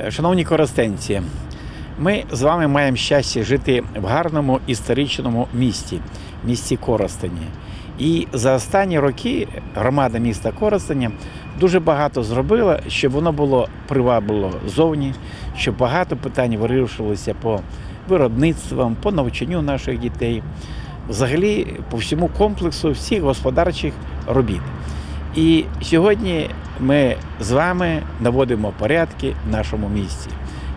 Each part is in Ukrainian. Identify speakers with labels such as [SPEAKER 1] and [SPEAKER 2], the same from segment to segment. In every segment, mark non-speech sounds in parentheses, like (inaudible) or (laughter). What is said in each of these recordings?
[SPEAKER 1] Е, Шановні коростенці, ми з вами маємо щастя жити в гарному історичному місті, місті Коростені. І за останні роки громада міста Коростеня дуже багато зробила, щоб воно було привабило зовні, щоб багато питань вирішувалося по виробництвам, по навчанню наших дітей, взагалі по всьому комплексу всіх господарчих робіт. І сьогодні ми з вами наводимо порядки в нашому місті.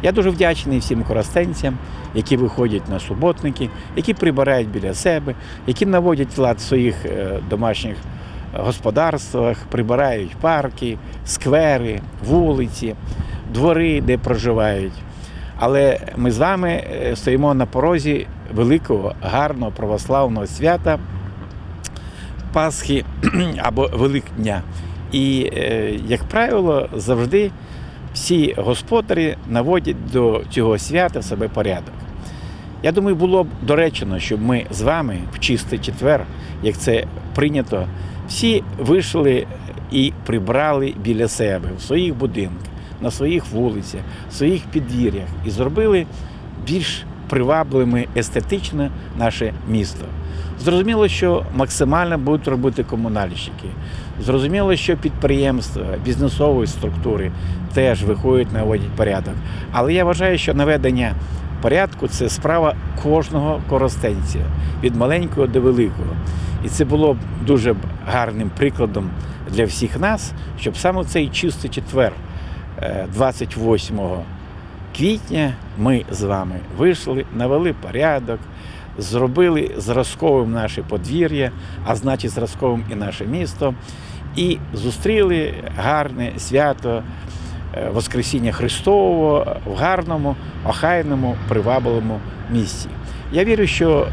[SPEAKER 1] Я дуже вдячний всім коростенцям, які виходять на суботники, які прибирають біля себе, які наводять лад в своїх е, домашніх господарствах, прибирають парки, сквери, вулиці, двори, де проживають. Але ми з вами е, стоїмо на порозі великого, гарного православного свята Пасхи (clears throat) або Великдня. І, е, як правило, завжди всі господарі наводять до цього свята в себе порядок. Я думаю, було б доречено, щоб ми з вами в чистий четвер, як це прийнято, всі вийшли і прибрали біля себе в своїх будинках, на своїх вулицях, в своїх підвір'ях і зробили більш привабливими естетично наше місто. Зрозуміло, що максимально будуть робити комунальщики. Зрозуміло, що підприємства, бізнесові структури теж виходять, наводять порядок. Але я вважаю, що наведення порядку це справа кожного коростенця від маленького до великого. І це було б дуже гарним прикладом для всіх нас, щоб саме цей чистий четвер, е, 28 квітня, ми з вами вийшли, навели порядок, зробили зразковим наше подвір'я, а значить зразковим і наше місто, і зустріли гарне свято е, Воскресіння Христового в гарному, охайному, привабливому місці. Я вірю, що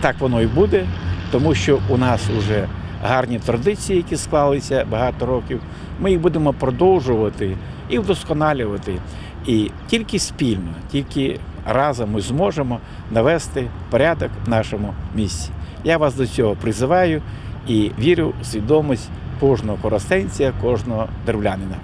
[SPEAKER 1] так воно і буде, тому що у нас вже гарні традиції, які склалися багато років. Ми їх будемо продовжувати і вдосконалювати. І тільки спільно, тільки разом ми зможемо навести порядок в нашому місці. Я вас до цього призиваю і вірю в свідомість кожного коростенця, кожного деревлянина.